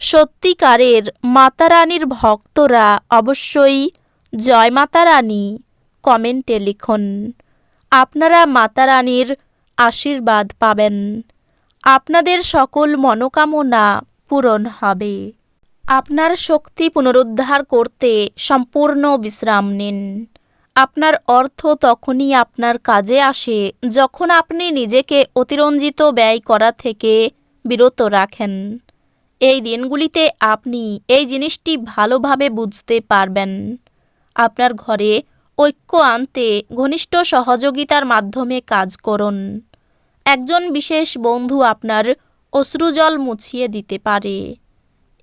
সত্যিকারের মাতারানীর ভক্তরা অবশ্যই জয় মাতারানী কমেন্টে লিখুন। আপনারা মাতারানীর আশীর্বাদ পাবেন। আপনাদের সকল মনোকামনা পূরণ হবে। আপনার শক্তি পুনরুদ্ধার করতে সম্পূর্ণ বিশ্রাম নিন। আপনার অর্থ তখনই আপনার কাজে আসে যখন আপনি নিজেকে অতিরঞ্জিত ব্যয় করা থেকে বিরত রাখেন। এই দিনগুলিতে আপনি এই জিনিসটি ভালোভাবে বুঝতে পারবেন। আপনার ঘরে ঐক্য আনতে ঘনিষ্ঠ সহযোগিতার মাধ্যমে কাজ করুন। একজন বিশেষ বন্ধু আপনার অশ্রুজল মুছিয়ে দিতে পারে।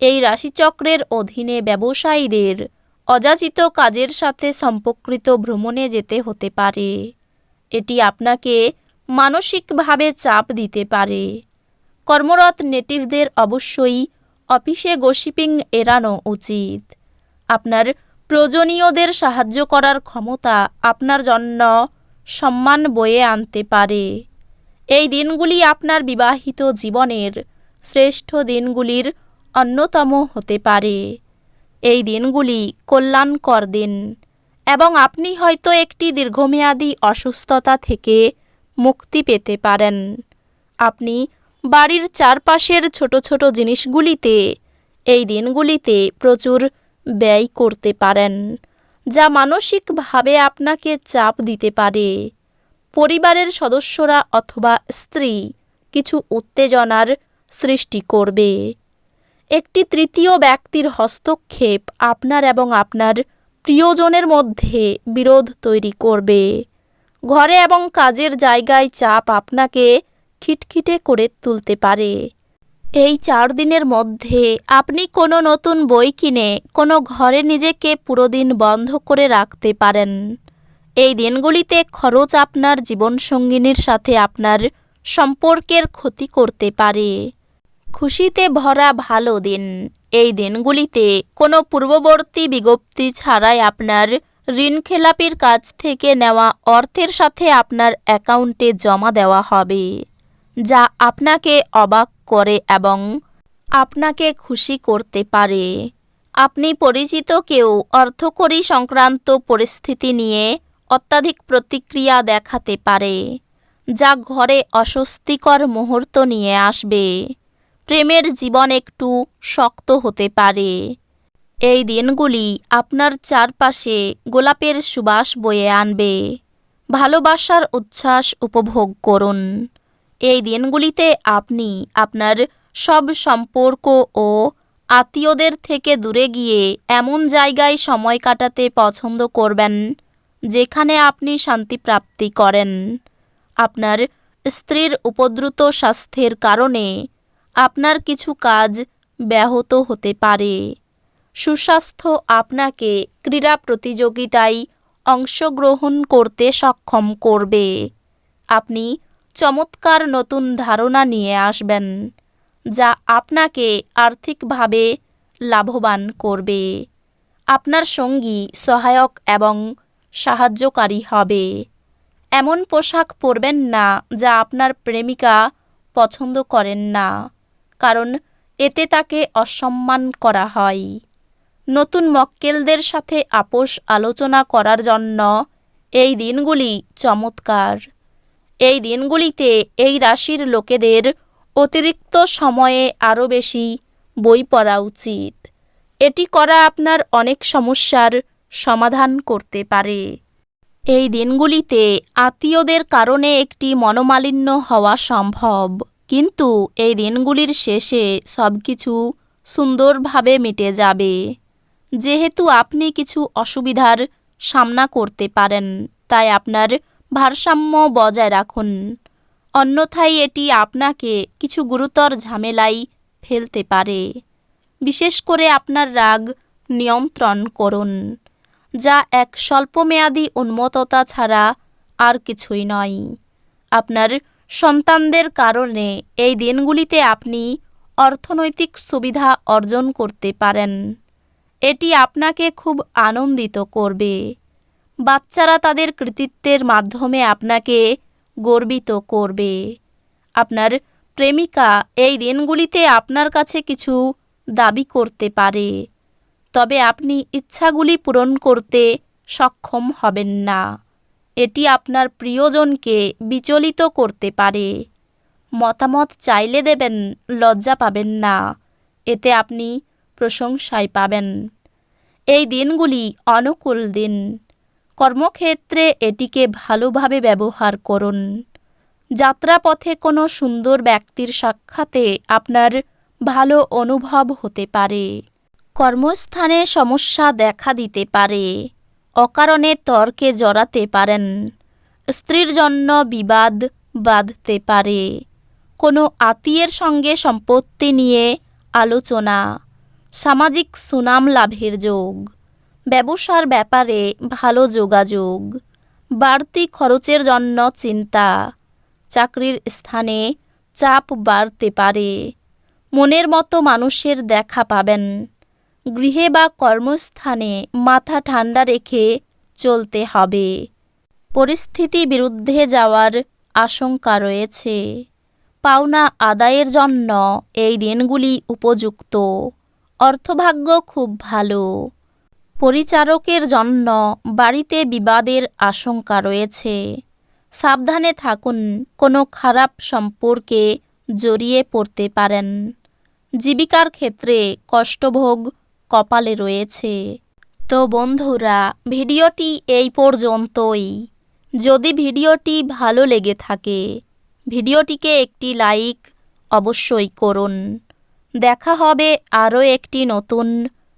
এই রাশিচক্রের অধীনে ব্যবসায়ীদের অযাচিত কাজের সাথে সম্পর্কিত ভ্রমণে যেতে হতে পারে। এটি আপনাকে মানসিকভাবে চাপ দিতে পারে। কর্মরত নেটিভদের অবশ্যই অফিসে গসিপিং এড়ানো উচিত। আপনার প্রয়োজনীয়দের সাহায্য করার ক্ষমতা আপনার জন্য সম্মান বয়ে আনতে পারে। এই দিনগুলি আপনার বিবাহিত জীবনের শ্রেষ্ঠ দিনগুলির অন্যতম হতে পারে। এই দিনগুলি কল্যাণকর দিন এবং আপনি হয়তো একটি দীর্ঘমেয়াদী অসুস্থতা থেকে মুক্তি পেতে পারেন। আপনি বাড়ির চারপাশের ছোট ছোট জিনিসগুলিতে। এই দিনগুলিতে প্রচুর ব্যয় করতে পারেন, যা মানসিকভাবে আপনাকে চাপ দিতে পারে। পরিবারের সদস্যরা অথবা স্ত্রী কিছু উত্তেজনার সৃষ্টি করবে। একটি তৃতীয় ব্যক্তির হস্তক্ষেপ আপনার এবং আপনার প্রিয়জনের মধ্যে বিরোধ তৈরি করবে। ঘরে এবং কাজের জায়গায় চাপ আপনাকে খিটখিটে করে তুলতে পারে। এই চার দিনের মধ্যে আপনি কোনো নতুন বই কিনে কোনো ঘরে নিজেকে পুরো দিন বন্ধ করে রাখতে পারেন। এই দিনগুলিতে খরচ আপনার জীবনসঙ্গিনীর সাথে আপনার সম্পর্কের ক্ষতি করতে পারে। খুশিতে ভরা ভালো দিন। এই দিনগুলিতে কোনো পূর্ববর্তী বিজ্ঞপ্তি ছাড়াই আপনার ঋণ খেলাপির কাছ থেকে নেওয়া অর্থের সাথে আপনার অ্যাকাউন্টে জমা দেওয়া হবে। যা আপনাকে অবাক করে এবং আপনাকে খুশি করতে পারে। আপনি পরিচিত কেউ অর্থকরী সংক্রান্ত পরিস্থিতি নিয়ে অত্যাধিক প্রতিক্রিয়া দেখাতে পারে, যা ঘরে অস্বস্তিকর মুহূর্ত নিয়ে আসবে। প্রেমের জীবন একটু শক্ত হতে পারে। এই দিনগুলি আপনার চারপাশে গোলাপের সুবাস বয়ে আনবে। ভালোবাসার উচ্ছ্বাস উপভোগ করুন। এই দিনগুলিতে আপনি আপনার সব সম্পর্ক ও আত্মীয়দের থেকে দূরে গিয়ে এমন জায়গায় সময় কাটাতে পছন্দ করবেন যেখানে আপনি শান্তি প্রাপ্তি করেন। আপনার স্ত্রীর উপদ্রুত স্বাস্থ্যের কারণে আপনার কিছু কাজ ব্যাহত হতে পারে। সুস্বাস্থ্য আপনাকে ক্রীড়া প্রতিযোগিতায় অংশগ্রহণ করতে সক্ষম করবে। আপনি চমৎকার নতুন ধারণা নিয়ে আসবেন, যা আপনাকে আর্থিকভাবে লাভবান করবে। আপনার সঙ্গী সহায়ক এবং সাহায্যকারী হবে। এমন পোশাক পরবেন না যা আপনার প্রেমিকা পছন্দ করেন না, কারণ এতে তাকে অসম্মান করা হয়। নতুন মক্কেলদের সাথে আপোষ আলোচনা করার জন্য এই দিনগুলি চমৎকার। এই দিনগুলিতে এই রাশির লোকেদের অতিরিক্ত সময়ে আরও বেশি বই পড়া উচিত। এটি করা আপনার অনেক সমস্যার সমাধান করতে পারে। এই দিনগুলিতে আত্মীয়দের কারণে একটি মনোমালিন্য হওয়া সম্ভব। কিন্তু এই দিনগুলির শেষে সব কিছু সুন্দরভাবে মিটে যাবে। যেহেতু আপনি কিছু অসুবিধার সামনা করতে পারেন, তাই আপনার ভারসাম্য বজায় রাখুন। অন্যথায় এটি আপনাকে কিছু গুরুতর ঝামেলায় ফেলতে পারে। বিশেষ করে আপনার রাগ নিয়ন্ত্রণ করুন, যা এক স্বল্পমেয়াদী উন্মত্ততা ছাড়া আর কিছুই নয়। আপনার সন্তানদের কারণে এই দিনগুলিতে আপনি অর্থনৈতিক সুবিধা অর্জন করতে পারেন। এটি আপনাকে খুব আনন্দিত করবে। বাচ্চারা তাদের কৃতিত্বের মাধ্যমে আপনাকে গর্বিত করবে। আপনার প্রেমিকা এই দিনগুলিতে আপনার কাছে কিছু দাবি করতে পারে, তবে আপনি ইচ্ছাগুলি পূরণ করতে সক্ষম হবেন না। এটি আপনার প্রিয়জনকে বিচলিত করতে পারে। মতামত চাইলে দেবেন, লজ্জা পাবেন না, এতে আপনি প্রশংসায় পাবেন। এই দিনগুলি অনুকূল দিন। কর্মক্ষেত্রে এটিকে ভালোভাবে ব্যবহার করুন। যাত্রাপথে কোনো সুন্দর ব্যক্তির সাক্ষাতে আপনার ভালো অনুভব হতে পারে। কর্মস্থানে সমস্যা দেখা দিতে পারে। অকারণে তর্কে জড়াতে পারেন। স্ত্রীর জন্য বিবাদ বাঁধতে পারে। কোনো আত্মীয়ের সঙ্গে সম্পত্তি নিয়ে আলোচনা। সামাজিক সুনাম লাভের যোগ। ব্যবসার ব্যাপারে ভালো যোগাযোগ, বাড়তি খরচের জন্য চিন্তা, চাকরির স্থানে চাপ বাড়তে পারে, মনের মতো মানুষের দেখা পাবেন, গৃহে বা কর্মস্থানে মাথা ঠান্ডা রেখে চলতে হবে। পরিস্থিতি বিরুদ্ধে যাওয়ার আশঙ্কা রয়েছে। পাওনা আদায়ের জন্য এই দিনগুলি উপযুক্ত। অর্থভাগ্য খুব ভালো। পরিচারকের জন্য বাড়িতে বিবাদের আশঙ্কা রয়েছে। সাবধানে থাকুন, কোনো খারাপ সম্পর্কে জড়িয়ে পড়তে পারেন। জীবিকার ক্ষেত্রে কষ্টভোগ কপালে রয়েছে। তো বন্ধুরা, ভিডিওটি এই পর্যন্তই। যদি ভিডিওটি ভালো লেগে থাকে, ভিডিওটিকে একটি লাইক অবশ্যই করুন। দেখা হবে আরও একটি নতুন